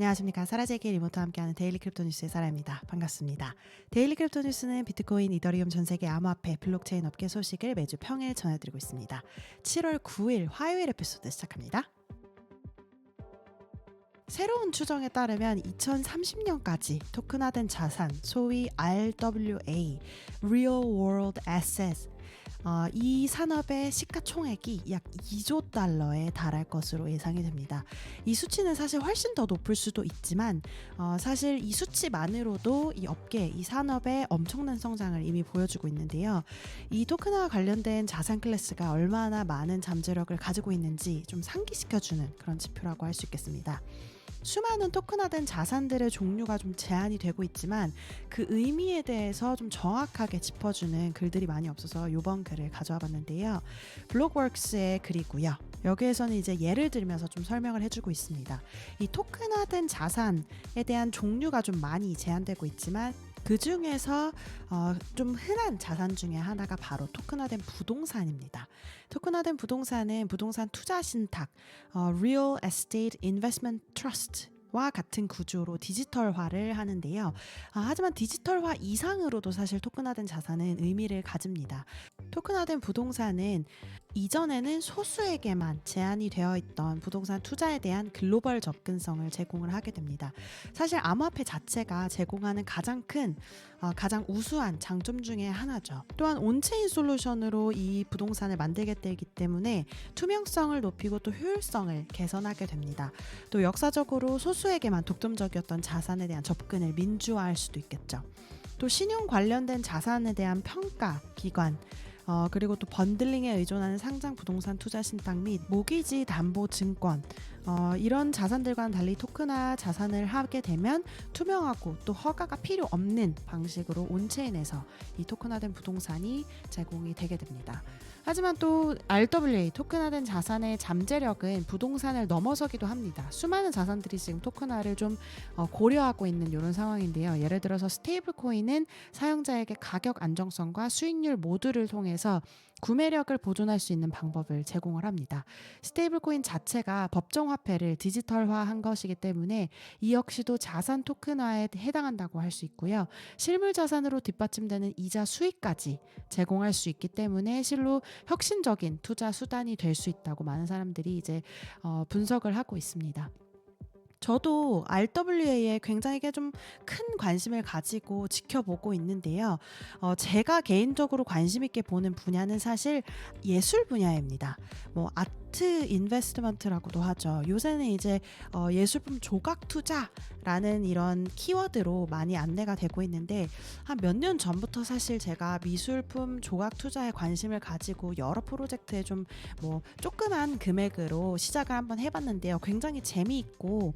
안녕하십니까. 사라제기 리모트와 함께하는 데일리 크립토 뉴스의 사라입니다. 반갑습니다. 데일리 크립토 뉴스는 비트코인, 이더리움 전 세계 암호화폐, 블록체인 업계 소식을 매주 평일 전해드리고 있습니다. 7월 9일 화요일 에피소드 시작합니다. 새로운 추정에 따르면 2030년까지 토큰화된 자산, 소위 RWA, Real World Assets, 어, 이 산업의 시가총액이 약 2조 달러에 달할 것으로 예상이 됩니다. 이 수치는 사실 훨씬 더 높을 수도 있지만 어, 사실 이 수치만으로도 이 업계, 이 산업의 엄청난 성장을 이미 보여주고 있는데요. 이 토큰화와 관련된 자산 클래스가 얼마나 많은 잠재력을 가지고 있는지 좀 상기시켜주는 그런 지표라고 할 수 있겠습니다. 수많은 토큰화된 자산들의 종류가 좀 제한이 되고 있지만 그 의미에 대해서 좀 정확하게 짚어주는 글들이 많이 없어서 이번 글을 가져와 봤는데요. 블록워크스의 글이고요. 여기에서는 이제 예를 들면서 좀 설명을 해주고 있습니다. 이 토큰화된 자산에 대한 종류가 좀 많이 제한되고 있지만 그 중에서 어, 좀 흔한 자산 중에 하나가 바로 토큰화된 부동산입니다. 토큰화된 부동산은 부동산 투자 신탁, 어, Real Estate Investment Trust 와 같은 구조로 디지털화를 하는데요. 아, 하지만 디지털화 이상으로도 사실 토큰화된 자산은 의미를 가집니다. 토큰화된 부동산은 이전에는 소수에게만 제한이 되어 있던 부동산 투자에 대한 글로벌 접근성을 제공을 하게 됩니다. 사실 암호화폐 자체가 제공하는 가장 큰, 어, 가장 우수한 장점 중에 하나죠. 또한 온체인 솔루션으로 이 부동산을 만들게 되기 때문에 투명성을 높이고 또 효율성을 개선하게 됩니다. 또 역사적으로 소수에게만 독점적이었던 자산에 대한 접근을 민주화할 수도 있겠죠. 또 신용 관련된 자산에 대한 평가 기관 어, 그리고 또 번들링에 의존하는 상장 부동산 투자 신탁 및 모기지 담보 증권 어, 이런 자산들과는 달리 토큰화 자산을 하게 되면 투명하고 또 허가가 필요 없는 방식으로 온체인에서 이 토큰화된 부동산이 제공이 되게 됩니다. 하지만 또 RWA 토큰화된 자산의 잠재력은 부동산을 넘어서기도 합니다. 수많은 자산들이 지금 토큰화를 좀 어, 고려하고 있는 이런 상황인데요. 예를 들어서 스테이블 코인은 사용자에게 가격 안정성과 수익률 모두를 통해서 구매력을 보존할 수 있는 방법을 제공을 합니다. 스테이블 코인 자체가 법정 화폐를 디지털화한 것이기 때문에 이 역시도 자산 토큰화에 해당한다고 할 수 있고요. 실물 자산으로 뒷받침되는 이자 수익까지 제공할 수 있기 때문에 실로 혁신적인 투자 수단이 될 수 있다고 많은 사람들이 이제 어, 분석을 하고 있습니다. 저도 RWA에 굉장히 좀 큰 관심을 가지고 지켜보고 있는데요. 어, 제가 개인적으로 관심 있게 보는 분야는 사실 예술 분야입니다. 뭐 아트 인베스트먼트라고도 하죠. 요새는 이제 어, 예술품 조각 투자라는 이런 키워드로 많이 안내가 되고 있는데 한 몇 년 전부터 사실 제가 미술품 조각 투자에 관심을 가지고 여러 프로젝트에 좀 뭐 조그만 금액으로 시작을 한번 해봤는데요. 굉장히 재미있고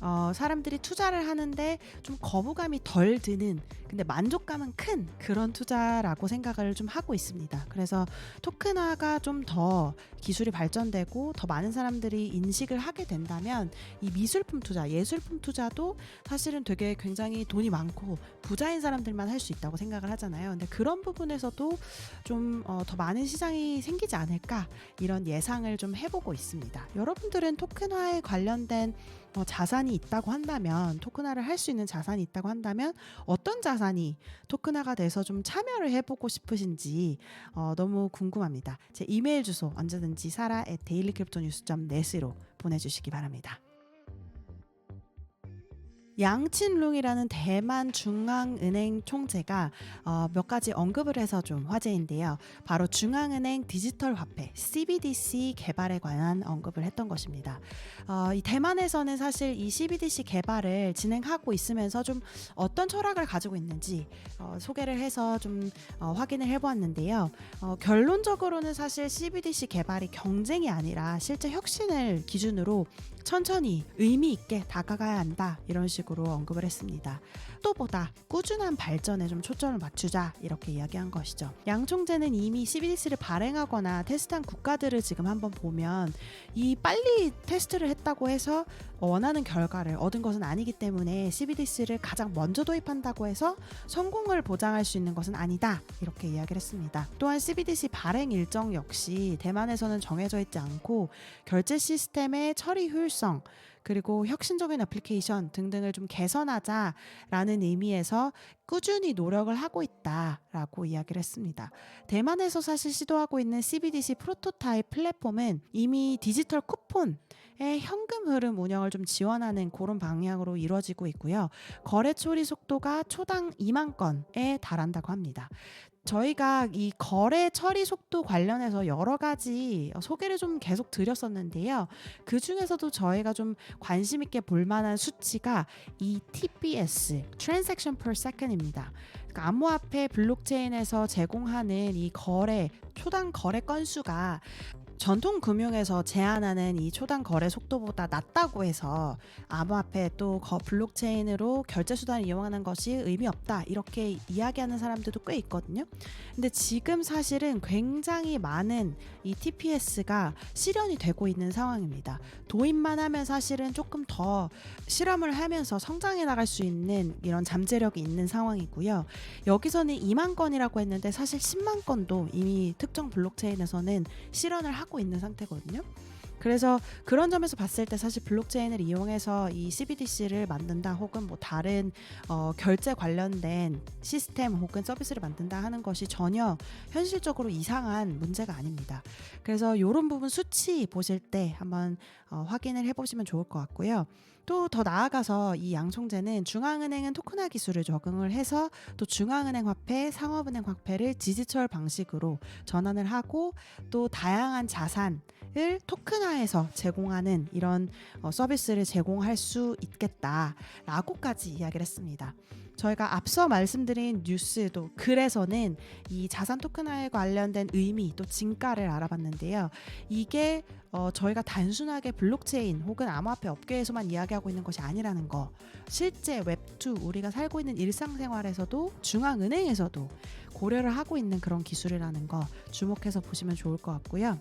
어, 사람들이 투자를 하는데 좀 거부감이 덜 드는 근데 만족감은 큰 그런 투자라고 생각을 좀 하고 있습니다. 그래서 토큰화가 좀 더 기술이 발전되고 더 많은 사람들이 인식을 하게 된다면 이 미술품 투자, 예술품 투자도 사실은 되게 굉장히 돈이 많고 부자인 사람들만 할 수 있다고 생각을 하잖아요. 근데 그런 부분에서도 좀더 어, 많은 시장이 생기지 않을까 이런 예상을 좀 해보고 있습니다. 여러분들은 토큰화에 관련된 어, 자산이 있다고 한다면 토큰화를 할 수 있는 자산이 있다고 한다면 어떤 자산 이 토큰화가 돼서 좀 참여를 해보고 싶으신지 어, 너무 궁금합니다. 제 이메일 주소 언제든지 사라 at dailycryptonews.net으로 보내주시기 바랍니다. 양친룽이라는 대만 중앙은행 총재가 어, 몇 가지 언급을 해서 좀 화제인데요. 바로 중앙은행 디지털 화폐 CBDC 개발에 관한 언급을 했던 것입니다. 어, 이 대만에서는 사실 이 CBDC 개발을 진행하고 있으면서 좀 어떤 철학을 가지고 있는지 어, 소개를 해서 좀 어, 확인을 해보았는데요. 어, 결론적으로는 사실 CBDC 개발이 경쟁이 아니라 실제 혁신을 기준으로 천천히 의미 있게 다가가야 한다 이런 식으로 언급을 했습니다. 또 보다 꾸준한 발전에 좀 초점을 맞추자 이렇게 이야기한 것이죠. 양 총재는 이미 CBDC를 발행하거나 테스트한 국가들을 지금 한번 보면 이 빨리 테스트를 했다고 해서 원하는 결과를 얻은 것은 아니기 때문에 CBDC를 가장 먼저 도입한다고 해서 성공을 보장할 수 있는 것은 아니다 이렇게 이야기를 했습니다. 또한 CBDC 발행 일정 역시 대만에서는 정해져 있지 않고 결제 시스템의 처리 효율 효율성 그리고 혁신적인 애플리케이션 등등을 좀 개선하자라는 의미에서 꾸준히 노력을 하고 있다라고 이야기를 했습니다. 대만에서 사실 시도하고 있는 CBDC 프로토타입 플랫폼은 이미 디지털 쿠폰의 현금 흐름 운영을 좀 지원하는 그런 방향으로 이루어지고 있고요. 거래 처리 속도가 초당 2만 건에 달한다고 합니다. 저희가 이 거래 처리 속도 관련해서 여러 가지 소개를 좀 계속 드렸었는데요. 그 중에서도 저희가 좀 관심 있게 볼 만한 수치가 이 TPS, Transaction per Second입니다. 그러니까 암호화폐 블록체인에서 제공하는 이 거래 초당 거래 건수가 전통 금융에서 제한하는 이 초당 거래 속도보다 낮다고 해서 암호화폐 또 거- 블록체인으로 결제 수단을 이용하는 것이 의미 없다 이렇게 이야기하는 사람들도 꽤 있거든요. 근데 지금 사실은 굉장히 많은 이 TPS가 실현이 되고 있는 상황입니다. 도입만 하면 사실은 조금 더 실험을 하면서 성장해 나갈 수 있는 이런 잠재력이 있는 상황이고요. 여기서는 2만 건이라고 했는데 사실 10만 건도 이미 특정 블록체인에서는 실현을 하고 있는 상태거든요. 그래서 그런 점에서 봤을 때 사실 블록체인을 이용해서 이 CBDC를 만든다 혹은 뭐 다른 어, 결제 관련된 시스템 혹은 서비스를 만든다 하는 것이 전혀 현실적으로 이상한 문제가 아닙니다. 그래서 이런 부분 수치 보실 때 한번 어, 확인을 해보시면 좋을 것 같고요. 또 더 나아가서 이 양총재는 중앙은행은 토큰화 기술을 적응을 해서 또 중앙은행 화폐, 상업은행 화폐를 디지털 방식으로 전환을 하고 또 다양한 자산을 토큰화해서 제공하는 이런 어, 서비스를 제공할 수 있겠다라고까지 이야기를 했습니다. 저희가 앞서 말씀드린 뉴스도 글에서는 이 자산 토큰화에 관련된 의미 또 진가를 알아봤는데요. 이게 어, 저희가 단순하게 블록체인 혹은 암호화폐 업계에서만 이야기하고 있는 것이 아니라는 거. 실제 웹2 우리가 살고 있는 일상생활에서도 중앙은행에서도 고려를 하고 있는 그런 기술이라는 거 주목해서 보시면 좋을 것 같고요.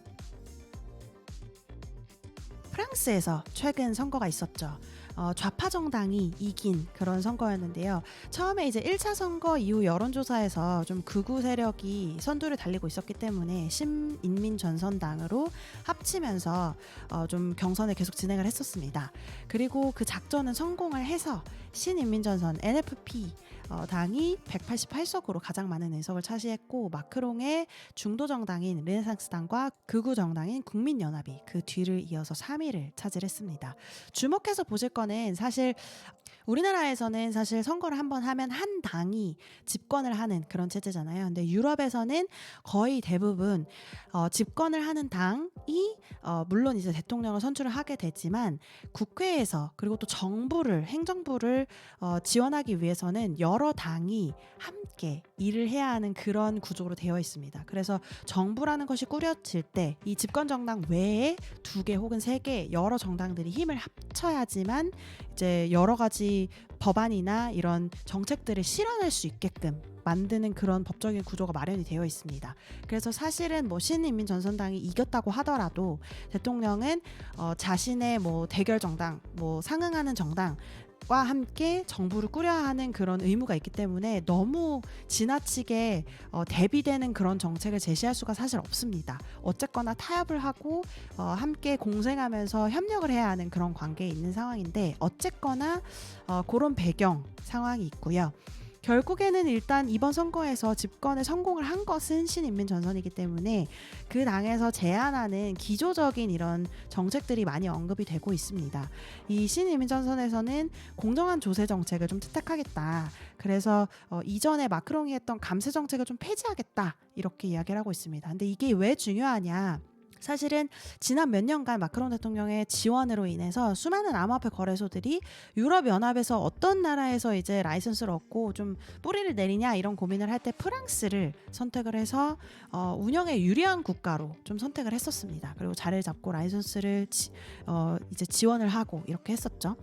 프랑스에서 최근 선거가 있었죠. 어, 좌파 정당이 이긴 그런 선거였는데요. 처음에 이제 1차 선거 이후 여론조사에서 좀 극우 세력이 선두를 달리고 있었기 때문에 신인민 전선당으로 합치면서 어, 좀 경선을 계속 진행을 했었습니다. 그리고 그 작전은 성공을 해서 신인민전선 NFP 어, 당이 188석으로 가장 많은 의석을 차지했고 마크롱의 중도 정당인 르네상스 당과 극우 정당인 국민연합이 그 뒤를 이어서 3위를 차지했습니다. 주목해서 보실 거는 사실 우리나라에서는 사실 선거를 한 번 하면 한 당이 집권을 하는 그런 체제잖아요. 근데 유럽에서는 거의 대부분 어, 집권을 하는 당이 어, 물론 이제 대통령을 선출을 하게 되지만 국회에서 그리고 또 정부를 행정부를 어, 지원하기 위해서는 여러 당이 함께 일을 해야 하는 그런 구조로 되어 있습니다. 그래서 정부라는 것이 꾸려질 때 이 집권 정당 외에 두 개 혹은 세 개 여러 정당들이 힘을 합쳐야지만 이제 여러 가지 법안이나 이런 정책들을 실현할 수 있게끔 만드는 그런 법적인 구조가 마련이 되어 있습니다. 그래서 사실은 뭐 신인민 전선당이 이겼다고 하더라도 대통령은 어, 자신의 뭐 대결 정당, 뭐 상응하는 정당 과 함께 정부를 꾸려야 하는 그런 의무가 있기 때문에 너무 지나치게 어, 대비되는 그런 정책을 제시할 수가 사실 없습니다. 어쨌거나 타협을 하고 어, 함께 공생하면서 협력을 해야 하는 그런 관계에 있는 상황인데 어쨌거나 어, 그런 배경 상황이 있고요. 결국에는 일단 이번 선거에서 집권에 성공을 한 것은 신인민 전선이기 때문에 그 당에서 제안하는 기조적인 이런 정책들이 많이 언급이 되고 있습니다. 이 신인민 전선에서는 공정한 조세 정책을 좀 채택하겠다. 그래서 어, 이전에 마크롱이 했던 감세 정책을 좀 폐지하겠다. 이렇게 이야기를 하고 있습니다. 근데 이게 왜 중요하냐? 사실은 지난 몇 년간 마크롱 대통령의 지원으로 인해서 수많은 암호화폐 거래소들이 유럽 연합에서 어떤 나라에서 이제 라이선스를 얻고 좀 뿌리를 내리냐 이런 고민을 할 때 프랑스를 선택을 해서 어, 운영에 유리한 국가로 좀 선택을 했었습니다. 그리고 자리를 잡고 라이선스를 지, 어, 이제 지원을 하고 이렇게 했었죠.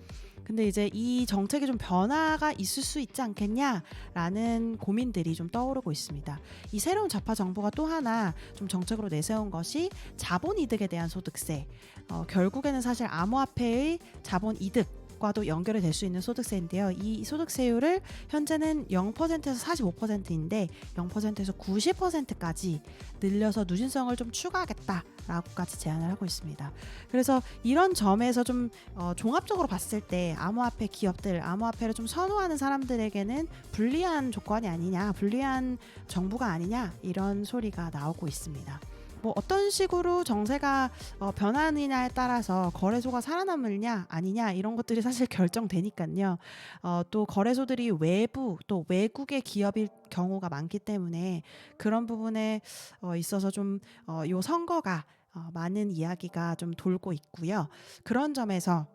근데 이제 이 정책에 좀 변화가 있을 수 있지 않겠냐라는 고민들이 좀 떠오르고 있습니다. 이 새로운 좌파 정부가 또 하나 좀 정책으로 내세운 것이 자본 이득에 대한 소득세. 어, 결국에는 사실 암호화폐의 자본 이득 과도 연결이 될 수 있는 소득세인데요. 이 소득세율을 현재는 0%에서 45%인데 0%에서 90%까지 늘려서 누진성을 좀 추가하겠다라고까지 제안을 하고 있습니다. 그래서 이런 점에서 좀 어, 종합적으로 봤을 때 암호화폐 기업들, 암호화폐를 좀 선호하는 사람들에게는 불리한 조건이 아니냐, 불리한 정부가 아니냐 이런 소리가 나오고 있습니다. 뭐 어떤 식으로 정세가 어, 변하느냐에 따라서 거래소가 살아남느냐 아니냐 이런 것들이 사실 결정되니까요. 어, 또 거래소들이 외부 또 외국의 기업일 경우가 많기 때문에 그런 부분에 어, 있어서 좀요 어, 선거가 어, 많은 이야기가 좀 돌고 있고요. 그런 점에서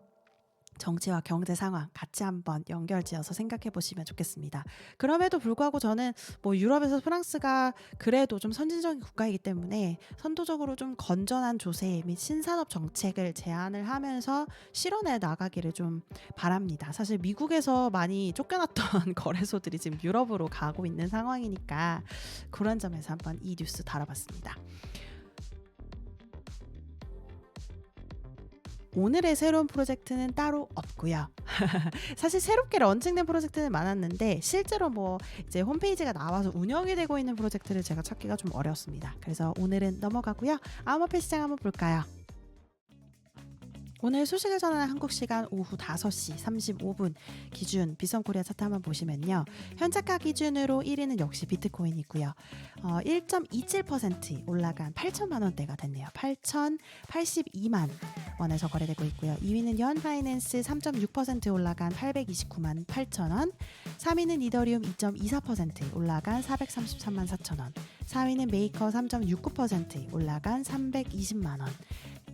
정치와 경제 상황 같이 한번 연결지어서 생각해 보시면 좋겠습니다. 그럼에도 불구하고 저는 뭐 유럽에서 프랑스가 그래도 좀 선진적인 국가이기 때문에 선도적으로 좀 건전한 조세 및 신산업 정책을 제안을 하면서 실현해 나가기를 좀 바랍니다. 사실 미국에서 많이 쫓겨났던 거래소들이 지금 유럽으로 가고 있는 상황이니까 그런 점에서 한번 이 뉴스 다뤄봤습니다. 오늘의 새로운 프로젝트는 따로 없고요. 사실 새롭게 런칭된 프로젝트는 많았는데 실제로 뭐 이제 홈페이지가 나와서 운영이 되고 있는 프로젝트를 제가 찾기가 좀 어렵습니다. 그래서 오늘은 넘어가고요. 암호화폐 시장 한번 볼까요? 오늘 소식을 전하는 한국 시간 오후 5시 35분 기준 비썸코리아 차트 한번 보시면요. 현재가 기준으로 1위는 역시 비트코인이고요. 어, 1.27% 올라간 8천만 원대가 됐네요. 8,082만 원에서 거래되고 있고요. 2위는 연파이낸스 3.6% 올라간 829만 8천 원. 3위는 이더리움 2.24% 올라간 433만 4천 원. 4위는 메이커 3.69% 올라간 320만 원.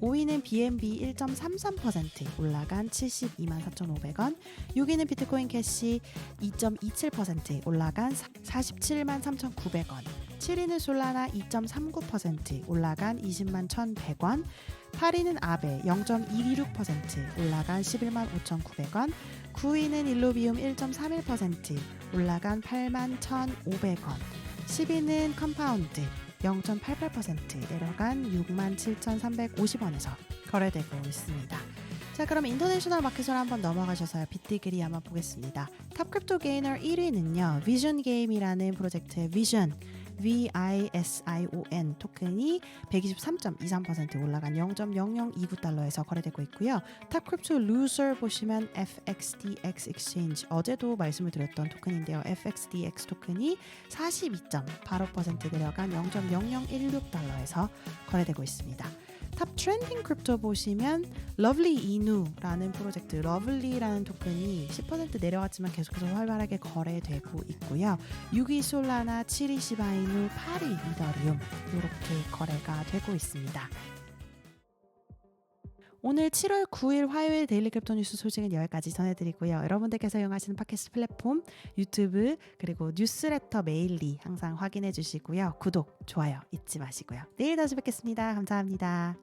5위는 BNB 1.33% 올라간 72만 4,500원. 6위는 비트코인 캐시 2.27% 올라간 47만 3,900원. 7위는 솔라나 2.39% 올라간 20만 1,100원. 8위는 아베 0.26% 올라간 11만 5,900원. 9위는 일로비움 1.31% 올라간 8만 1,500원. 10위는 컴파운드 0.88% 내려간 67,350원에서 거래되고 있습니다. 자 그럼 인터내셔널 마켓으로 한번 넘어가셔서 비티그리 한번 보겠습니다. 탑 크립토 게이너 1위는요. 비전 게임이라는 프로젝트의 비전 VISION 토큰이 123.23% 올라간 0.0029달러에서 거래되고 있고요. 탑크립토 루저 보시면 FXDX Exchange 어제도 말씀을 드렸던 토큰인데요. FXDX 토큰이 42.85% 내려간 0.0016달러에서 거래되고 있습니다. 탑 트렌딩 크립토 보시면 러블리 이누라는 프로젝트 러블리라는 토큰이 10% 내려갔지만 계속해서 활발하게 거래되고 있고요. 6위 솔라나, 7위 시바이누, 8위 이더리움 이렇게 거래가 되고 있습니다. 오늘 7월 9일 화요일 데일리 크립토 뉴스 소식은 여기까지 전해드리고요. 여러분들께서 이용하시는 팟캐스트 플랫폼, 유튜브, 그리고 뉴스레터 메일리 항상 확인해 주시고요. 구독, 좋아요 잊지 마시고요. 내일 다시 뵙겠습니다. 감사합니다.